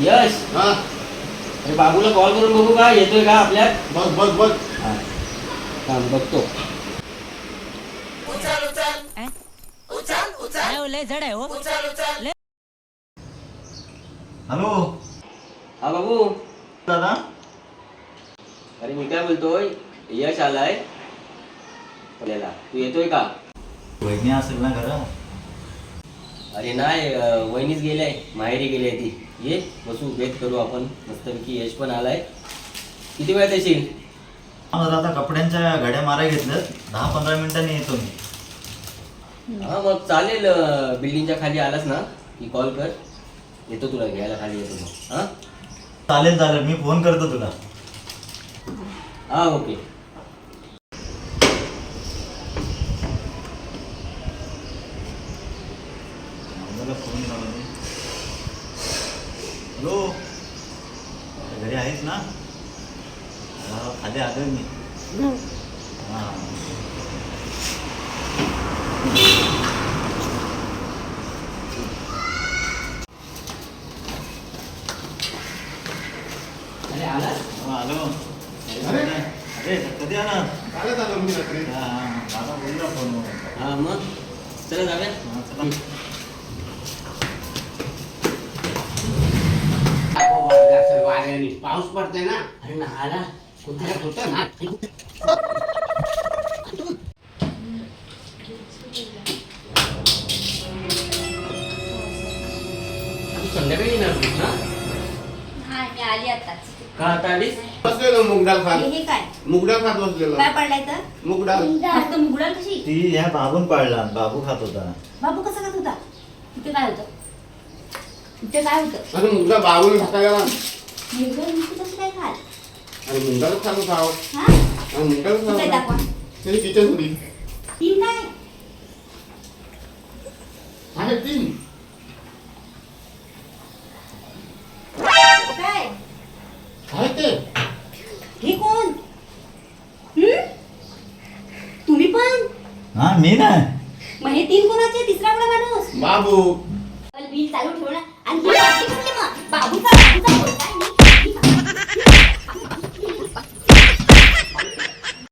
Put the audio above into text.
यश हा. अरे बाबूला कॉल करून बघू का? येतोय का आपल्यात? बघ बघ बघ. थांब बघतो. काय हो, लय जड आहे हो. हॅलो. हा बाबू. दादा. अरे मी काय बोलतोय? यश आलाय. आपल्याला. तू येतोय का? वहिनी असेल ना घरात? अरे नाही वहिनीच गेलाय माहेरी गेली ती. ये बसू भेट करू आपण. मस्तपैकी यश पण आलाय. किती वेळात येशील? मला आता कपड्यांच्या घड्या मारा घेतल्यात. दहा पंधरा मिनिटांनी येतो मी. हा मग चालेल बिल्डिंगच्या खाली आलास ना की कॉल कर. येतो तुला घ्यायला खाली येतो मग. हा? चालेल चालेल. मी फोन करतो तुला. हा ओके. मला फोन लावला. हॅलो? घरी आहेस ना? खाली आलोय मी. हा. हा, आलो. अरे. अरे कधी आला कालच आलो मी रात्री. हा, हा, दादा बोलला फोनवर. हा मग? चला जाऊया. हा, चला. पाऊस पडतोय ना. अरे नाला कुठे होतं ना. तू संध्याकाळी येणार होतीस ना? हा मी आली आताच. का आता आलीस? बसलेलो मुगडाल खात. हे हे काय मुगडाल खात बसलेलो. काय पडलाय तर? मुगडाल फक्त मुगडाल कशी? ती ह्या बाबून पाळला. बाबू खात होता. बाबू कसा खात होता? तिथे काय होतं? तिथे काय होतं? अरे सकाळी आला मुगडाल नुसतं कसं काय खाल आणि खात होता अहो. हा आणि खात कुठे होता दाखवा त्याची किचन होती तीन काय अरे तीन काय काय ते हे कोण हम्म? तुम्ही पण हा मी ना मग हे तीन कोणाचे तिसरा कोणा माणूस बाबू बिल चालू ठेवणं आणि ही बाटली कुठली मग